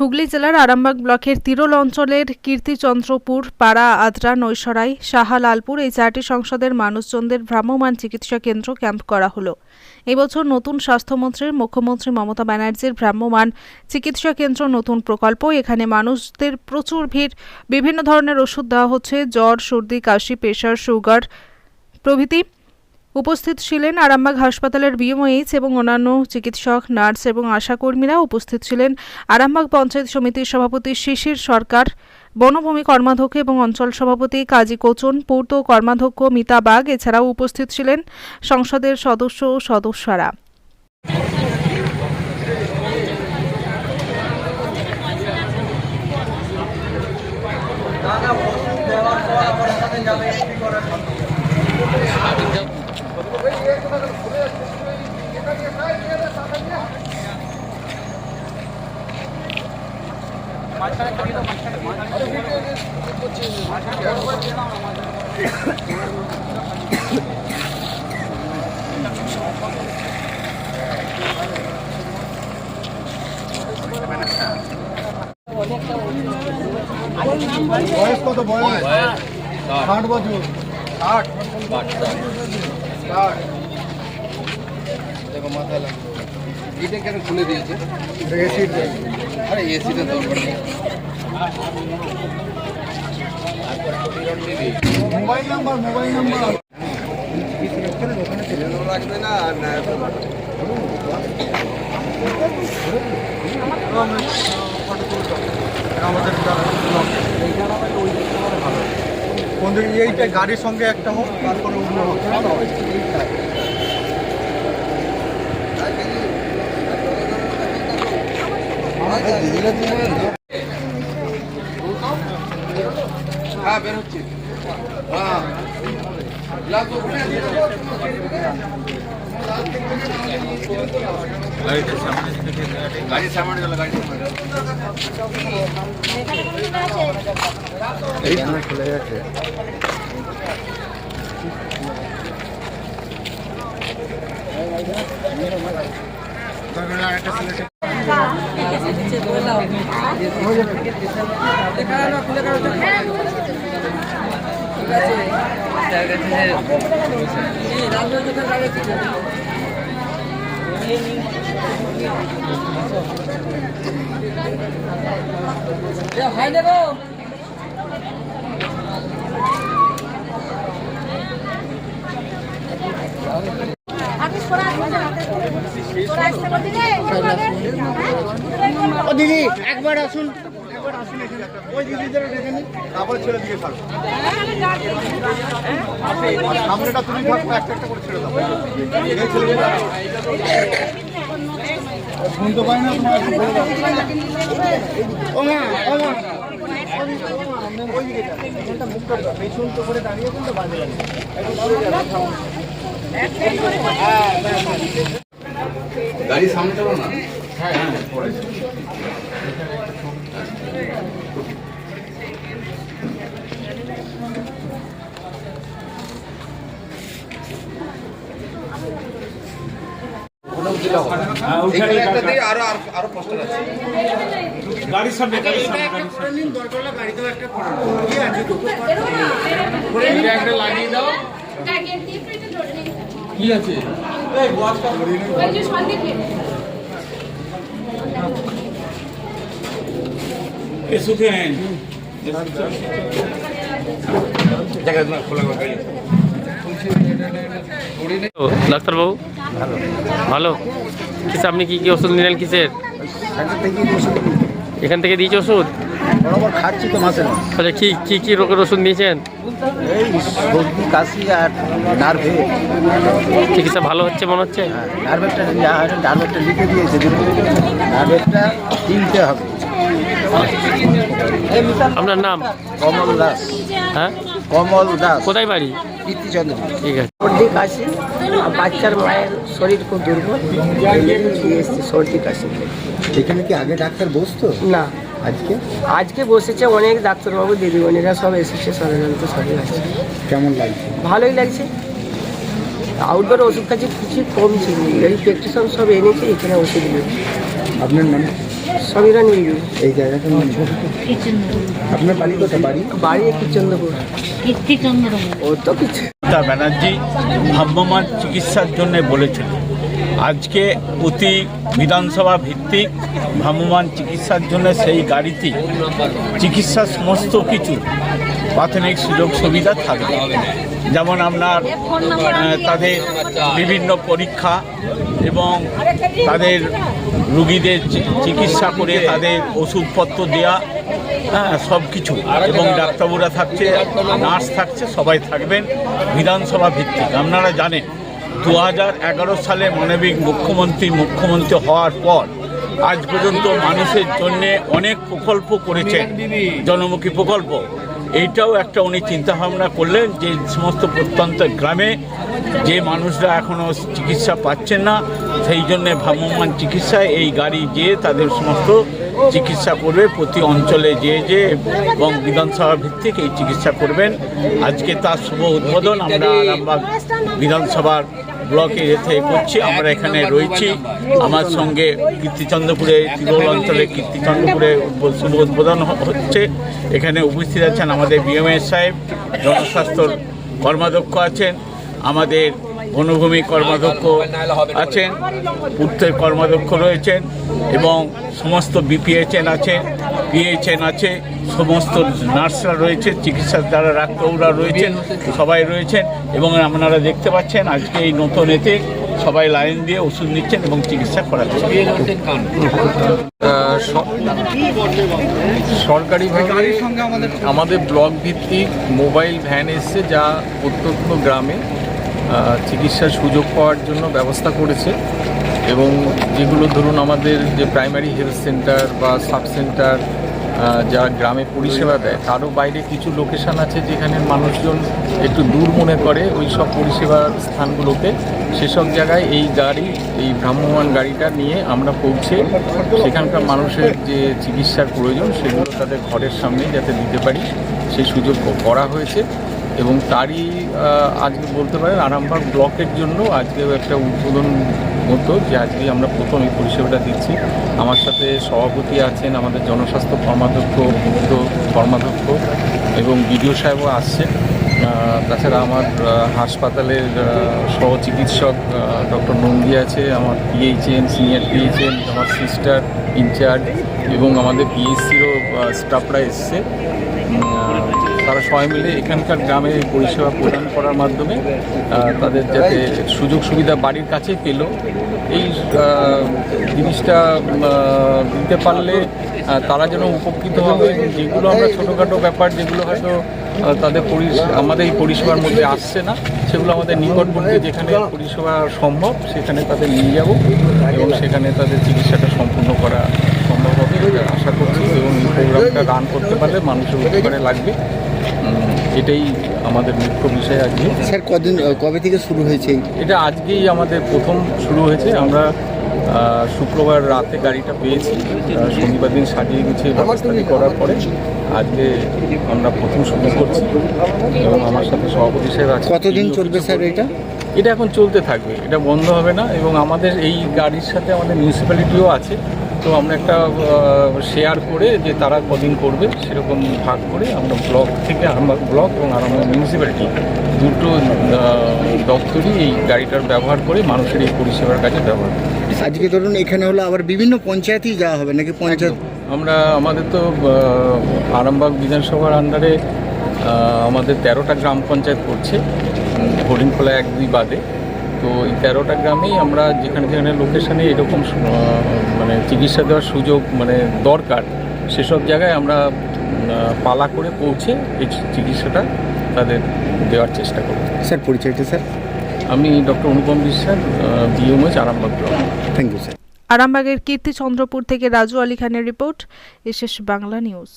হুগলি জেলার আরামবাগ ব্লকের তিরোল অঞ্চলের কীর্তিচন্দ্রপুর, পাড়া, আদ্রা, নৈসরাই সাহালালপুর এই চারটি সংসদের মানুষজনদের ভ্রাম্যমাণ চিকিৎসা কেন্দ্র ক্যাম্প করা হলো। এবছর নতুন স্বাস্থ্যমন্ত্রীর মুখ্যমন্ত্রী মমতা ব্যানার্জির ভ্রাম্যমাণ চিকিৎসা কেন্দ্র নতুন প্রকল্প। এখানে মানুষদের প্রচুর ভিড়। বিভিন্ন ধরনের ওষুধ দেওয়া হচ্ছে, জ্বর, সর্দি, কাশি, প্রেশার, সুগার প্রভৃতি। উপস্থিত ছিলেন আরামবাগ হাসপাতালের বিএমওএইচ এবং অন্যান্য চিকিৎসক, নার্স এবং আশাকর্মীরা উপস্থিত ছিলেন আরামবাগ পঞ্চায়েত সমিতির সভাপতি শিশির সরকার, বনভূমি কর্মাধ্যক্ষ এবং অঞ্চল সভাপতি কাজী কোচন, পূর্ত কর্মাধ্যক্ষ মিতা বাগ, এছাড়াও উপস্থিত ছিলেন সংসদের সদস্য ও সদস্যরা। বয়স কত বয়স? ষাট। বছর। ষাট। ষাট। দেখো মাথায় লাগবে এটা কেন খুলে দিয়েছে? এসিড আরে এসিটা দরকার নেই। Mobile number mobile number. লাগবে না না আমাদের দিকে এইটা গাড়ির সঙ্গে একটা হোক তারপরে অন্য হোক হ্যাঁ বের হচ্ছে। হ্যাঁ। লাগবে ওখানে দিয়ে দাও। গাড়ির সামনে সামনে খুলে গেছে ও দিদি একবার আসুন। তারপরে ছেড়ে দিয়ে ছাড়ো। একটা একটা করে ছেড়ে শুনতে পাই না। গাড়ির সামনে চলো না? হ্যাঁ হ্যাঁ পরে এখানে একটা দিয়ে আরও আরো- আরও পোস্টার আছে। গাড়ির সামনে গাড়ির সামনে। এটা একটা লাগিয়ে দাও। কি আছে? এ সুখে নেন। ও, ডাক্তারবাবু, ভালো। কিসে আপনি কি কি ওষুধ নিলেন কিসের? এখান থেকে দিয়েছে ওষুধ? খাচ্ছি কি কি কি রোগের ওষুধ নিয়েছেন? আর চিকিৎসা ভালো হচ্ছে মনে হচ্ছে? নার্ভেরটা লিখে দিয়েছে হবে। আপনার নাম? কমল দাস। হ্যাঁ? কমল দাস। কোথায় বাড়ি? কীর্তিচন্দ্র। ঠিক আছে। সর্দি কাশি। বাচ্চার মায়ের শরীর খুব দুর্বল। এসেছি সর্দি কাশি এখানে কি আগে ডাক্তার বসতো? না। আজকে? আজকে বসেছে অনেক ডাক্তারবাবু দিদিমণিরা সব এসেছে সাধারণত সবই আছে। কেমন লাগছে? ভালোই লাগছে। আউটডোর ওষুধ খাচ্ছি কিছু কম ছিল এই প্রেসক্রিপশন সব এনেছে এখানে ওষুধ আপনার নাম? সমীরণ ইন্দু এই জায়গাটা নাম আপনার বাড়ি কোথায়? বাড়ি? বাড়ি কীর্তিচন্দ্রপুর ও তো কিছু। মমতা ব্যানার্জি ভ্রাম্যমান চিকিৎসার জন্য বলেছিল আজকে প্রতি বিধানসভা ভিত্তিক ভ্রাম্যমান চিকিৎসার জন্য সেই গাড়িতে চিকিৎসার সমস্ত কিছু প্রাথমিক সুযোগ সুবিধা থাকবে। যেমন আপনার তাদের বিভিন্ন পরীক্ষা এবং তাদের রুগীদের চিকিৎসা করে তাদের ওষুধপত্র দেওয়া হ্যাঁ সব কিছু। এবং ডাক্তারবাবুরা থাকছে, নার্স থাকছে, সবাই থাকবেন বিধানসভা ভিত্তিক। আপনারা জানেন দু হাজার এগারো সালে মানবিক মুখ্যমন্ত্রী মুখ্যমন্ত্রী হওয়ার পর আজ পর্যন্ত মানুষের জন্য অনেক প্রকল্প করেছেন। জনমুখী প্রকল্প। এইটাও একটা উনি চিন্তা ভাবনা করলেন যে সমস্ত প্রত্যন্ত গ্রামে যে মানুষরা এখনও চিকিৎসা পাচ্ছেন না, সেই জন্যে ভ্রাম্যমান চিকিৎসায় এই গাড়ি যেয়ে তাদের সমস্ত চিকিৎসা করবে, প্রতি অঞ্চলে যেয়ে যে এবং বিধানসভা ভিত্তিক এই চিকিৎসা করবেন। আজকে তার শুভ উদ্বোধন, আমরা আরামবাগ বিধানসভার ব্লকে এতে করছি, আমরা এখানে রয়েছি। আমার সঙ্গে কীর্তিচন্দ্রপুরে তিরোল অঞ্চলে কীর্তিচন্দ্রপুরে শুভ উদ্বোধন হচ্ছে। এখানে উপস্থিত আছেন আমাদের বিএমএস সাহেব, জনস্বাস্থ্যর কর্মাধ্যক্ষ আছেন। আমাদের বনভূমি কর্মাধ্যক্ষ আছেন পূর্তের কর্মাধ্যক্ষ রয়েছেন এবং সমস্ত বিপিএইচএন আছে, পিএইচএন আছে, সমস্ত নার্সরা রয়েছে চিকিৎসার দ্বারা ডাক্তাররা রয়েছেন, সবাই রয়েছেন এবং আপনারা দেখতে পাচ্ছেন আজকে এই নতুন এতে সবাই লাইন দিয়ে ওষুধ নিচ্ছেন এবং চিকিৎসা করাচ্ছেন। সরকারিভাবে আমাদের ব্লক ভিত্তিক মোবাইল ভ্যান এসছে যা প্রত্যন্ত গ্রামে চিকিৎসার সুযোগ পাওয়ার জন্য ব্যবস্থা করেছে এবং যেগুলো ধরুন আমাদের যে প্রাইমারি হেলথ সেন্টার বা সাব সেন্টার যারা গ্রামে পরিষেবা দেয়, তারও বাইরে কিছু লোকেশন আছে যেখানে মানুষজন একটু দূর মনে করে ওই সব পরিষেবার স্থানগুলোতে। সেসব জায়গায় এই গাড়ি, এই ভ্রাম্যমান গাড়িটা নিয়ে আমরা পৌঁছে সেখানকার মানুষের যে চিকিৎসার প্রয়োজন, সেগুলো তাদের ঘরের সামনে যাতে দিতে পারি, সেই সুযোগ করা হয়েছে। এবং তারই আজকে বলতে পারেন আরামবাগ ব্লকের জন্য আজকেও একটা উদ্বোধন মতো যে আজকে আমরা প্রথম এই পরিষেবাটা দিচ্ছি। আমার সাথে সভাপতি আছেন আমাদের জনস্বাস্থ্য কর্মাধ্যক্ষ পূর্ত কর্মাধ্যক্ষ এবং বিডিও সাহেবও আসছেন। তাছাড়া আমার হাসপাতালের আহ, সহ চিকিৎসক ডক্টর নন্দী আছে আমার পিএইচএন সিনিয়র পিএইচএন আমার সিস্টার ইনচার্জ এবং আমাদের পিএইচসিরও স্টাফরা এসছে। তারা সবাই মিলে এখানকার গ্রামে পরিষেবা প্রদান করার মাধ্যমে তাদের যাতে সুযোগ সুবিধা বাড়ির কাছে পেল। এই জিনিসটা দিতে পারলে তারা যেন উপকৃত হবে। যেগুলো আমরা ছোটোখাটো ব্যাপার, যেগুলো হয়তো তাদের আমাদের এই পরিষেবার মধ্যে আসছে না, সেগুলো আমাদের নিকটবর্তী যেখানে পরিষেবা সম্ভব, সেখানে তাদের নিয়ে যাব এবং সেখানে তাদের চিকিৎসাটা সম্পূর্ণ করা সম্ভব হবে। আশা করছি এবং এই প্রোগ্রামটা রান করতে পারলে মানুষের উপকারে লাগবে। এটাই আমাদের মুখ্য বিষয় আজকে। স্যার কদিন কবে থেকে শুরু হয়েছে এটা আজকেই আমাদের প্রথম শুরু হয়েছে। আমরা শুক্রবার রাতে গাড়িটা পেয়েছি। শনিবার দিন সাজিয়ে গুছিয়ে ব্যবস্থাটি করার পরে আজকে আমরা প্রথম শুরু করছি। এবং আমার সাথে সভাপতি সাহেব আছে কতদিন চলবে স্যার এটা? এটা এখন চলতে থাকবে। এটা বন্ধ হবে না। এবং আমাদের এই গাড়ির সাথে আমাদের মিউনিসিপ্যালিটিও আছে। তো আমরা একটা শেয়ার করে যে তারা কদিন করবে সেরকম ভাগ করে আমরা ব্লক থেকে আমরা ব্লক এবং আমরা মিউনিসিপ্যালিটি দুটো দপ্তরই এই গাড়িটার ব্যবহার করে মানুষের এই পরিষেবার কাজে ব্যবহার করে। আজকে ধরুন এখানে হলো আবার বিভিন্ন পঞ্চায়েতেই যাওয়া হবে নাকি পঞ্চায়েত? আমরা আমাদের তো আরামবাগ বিধানসভার আন্ডারে আমাদের তেরোটা গ্রাম পঞ্চায়েত পড়ছে উম, হরিণখোলা এক দুই বাদে। তো এই তেরোটা গ্রামেই আমরা যেখানে যেখানে লোকেশানে এরকম মানে চিকিৎসা দেওয়ার সুযোগ মানে দরকার সেসব জায়গায় আমরা পালা করে পৌঁছে এই চিকিৎসাটা তাদের দেওয়ার চেষ্টা করব। স্যার পরিচয়টা স্যার? আমি doctor Anupam Biswas B M H Arambagh block. Thank you sir আরামবাগের কীর্তিচন্দ্রপুর থেকে রাজু আলী খানের রিপোর্ট এসএস বাংলা নিউজ।